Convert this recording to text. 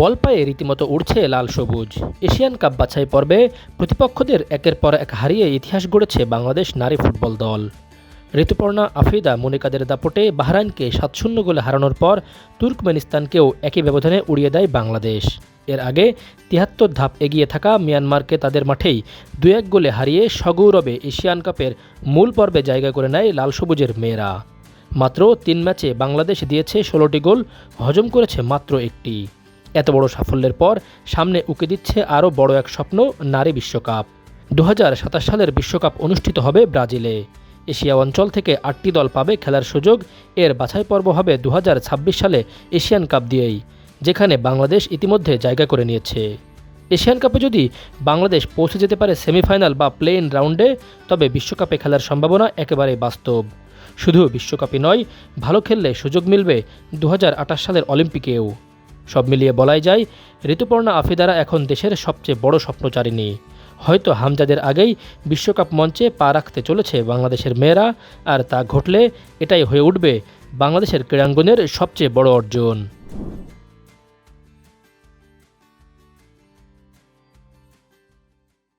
বল পায়ে রীতিমতো উড়ছে লাল সবুজ। এশিয়ান কাপ বাছাই পর্বে প্রতিপক্ষদের একের পর এক হারিয়ে ইতিহাস গড়েছে বাংলাদেশ নারী ফুটবল দল। ঋতুপর্ণা, আফ্রিদা, মনিকাদের দাপটে বাহরাইনকে সাত শূন্য গোলে হারানোর পর তুর্কমেনিস্তানকেও একই ব্যবধানে উড়িয়ে দেয় বাংলাদেশ। এর আগে তিয়াত্তর ধাপ এগিয়ে থাকা মিয়ানমারকে তাদের মাঠেই দু এক গোলে হারিয়ে সগৌরবে এশিয়ান কাপের মূল পর্বে জায়গা করে নেয় লাল সবুজের মেয়েরা। মাত্র তিন ম্যাচে বাংলাদেশ দিয়েছে ষোলোটি গোল, হজম করেছে মাত্র একটি। এত বড় সাফল্যের পর সামনে উকে দিচ্ছে আরও বড় এক স্বপ্ন, নারী বিশ্বকাপ। দু হাজার সাতাশ সালের বিশ্বকাপ অনুষ্ঠিত হবে ব্রাজিলে। এশিয়া অঞ্চল থেকে আটটি দল পাবে খেলার সুযোগ। এর বাছাই পর্ব হবে দু হাজার ছাব্বিশ সালে এশিয়ান কাপ দিয়েই, যেখানে বাংলাদেশ ইতিমধ্যে জায়গা করে নিয়েছে। এশিয়ান কাপে যদি বাংলাদেশ পৌঁছে যেতে পারে সেমিফাইনাল বা প্লেইন রাউন্ডে, তবে বিশ্বকাপে খেলার সম্ভাবনা একেবারে বাস্তব। শুধু বিশ্বকাপই নয়, ভালো খেললে সুযোগ মিলবে দু হাজার আঠাশ সালের অলিম্পিকেও। সব মিলিয়ে বলাই যায়, ঋতুপর্ণা আফিদারা এখন দেশের সবচেয়ে বড় স্বপ্নচারিণী। হয়তো হামজাদের আগেই বিশ্বকাপ মঞ্চে পা রাখতে চলেছে বাংলাদেশের মেয়েরা, আর তা ঘটলে এটাই হয়ে উঠবে বাংলাদেশের ক্রীড়াঙ্গনের সবচেয়ে বড় অর্জন।